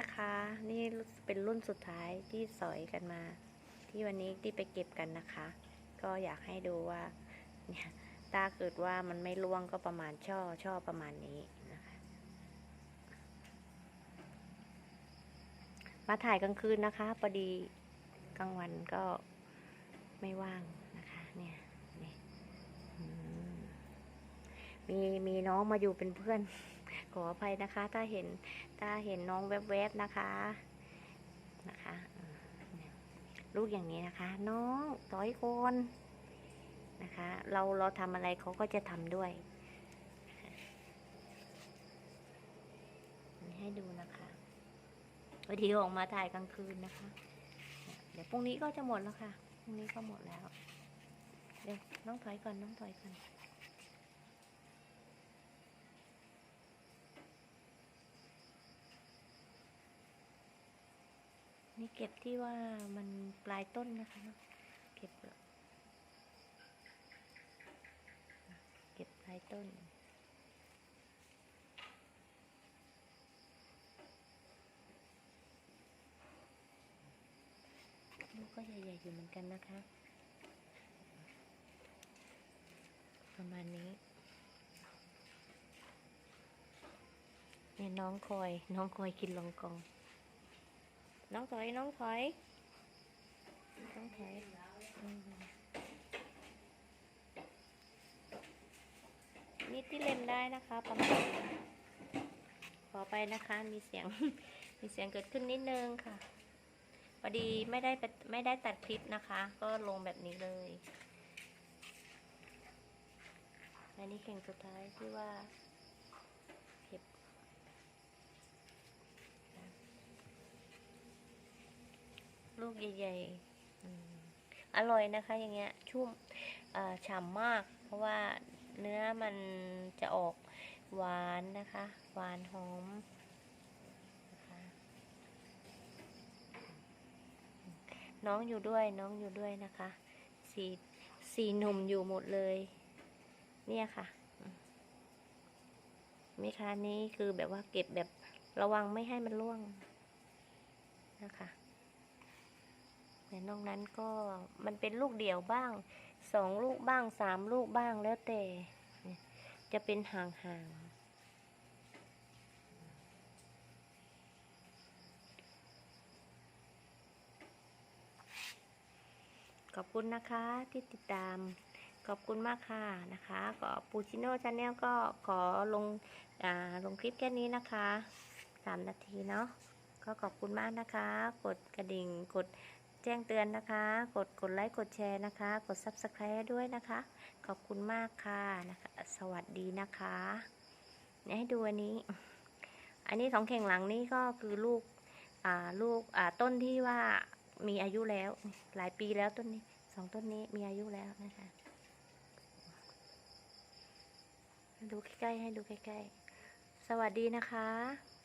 นะคะ นี่เป็นรุ่นสุดท้ายที่สอยกันมา ที่วันนี้ที่ไปเก็บกันนะคะ ก็อยากให้ดูว่าเนี่ยถ้าเกิดว่ามันไม่ร่วงก็ประมาณช่อช่อประมาณนี้นะคะ มาถ่ายกลางคืนนะคะพอดีกลางวันก็ไม่ว่างนะคะเนี่ยนี่มีมีน้องมาอยู่เป็นเพื่อน ออภัยนะคะ ถ้าเห็นถ้าเห็นน้องแวบๆนะคะนะคะลูกอย่างนี้นะคะ น้องต่อยคนนะคะ เราเราทำอะไรเขาก็จะทำด้วย ให้ดูนะคะวันทีออกมาถ่ายกลางคืนนะคะเนี่ยเดี๋ยวพรุ่งนี้ก็จะหมดแล้วค่ะพรุ่งนี้ก็หมดแล้ว เดี๋ยวน้องถอยก่อนน้องถอยก่อน เก็บที่ว่ามันปลายต้นนะคะเนอะเก็บเก็บปลายต้นลูกก็ใหญ่ๆอยู่เหมือนกันนะคะ ประมาณนี้เนี่ยน้องคอย น้องคอยกินลองกอง น้องถอย น้องถอย น้องถอยมนี่ที่เล่นได้นะคะประมาณขอไปนะคะ มีเสียง มีเสียงเกิดขึ้นนิดนึงค่ะ พอดีไม่ได้ไปไม่ได้ตัดคลิปนะคะ ก็ลงแบบนี้เลย อันนี้เข่งสุดท้ายที่ว่าเก็บ ลูกใหญ่ๆอร่อยนะคะ อย่างเงี้ยชุ่มฉ่ำมาก เพราะว่าเนื้อมันจะออกหวานนะคะ หวานหอมนะคะน้องอยู่ด้วยน้องอยู่ด้วยนะคะสีสีหนุ่มอยู่หมดเลย เนี่ยค่ะอืมมิคะนี้คือแบบว่าเก็บแบบระวังไม่ให้มันร่วงนะคะ แต่นอกนั้นก็มันเป็นลูกเดี่ยวบ้างสองลูกบ้างสามลูกบ้างแล้วแต่ จะเป็นห่างๆขอบคุณนะคะที่ติดตาม ขอบคุณมากค่ะนะคะก็ปูชิโน่ชาแนลก็ขอลงอ่าลงคลิปแค่นี้นะคะสามนาทีเนาะก็ขอบคุณมากนะคะ กดกระดิ่งกด แจ้งเตือนนะคะ กดกดไลค์กดแชร์นะคะ กด subscribe ด้วยนะคะ ขอบคุณมากค่ะนะคะ สวัสดีนะคะเนี่ยให้ดูอันนี้ อันนี้สองเข่งหลังนี่ก็คือลูกอ่าลูกอ่าต้นที่ว่ามีอายุแล้ว หลายปีแล้วต้นนี้สองต้นนี้มีอายุแล้วนะคะ ดูใกล้ๆให้ดูใกล้ๆ สวัสดีนะคะ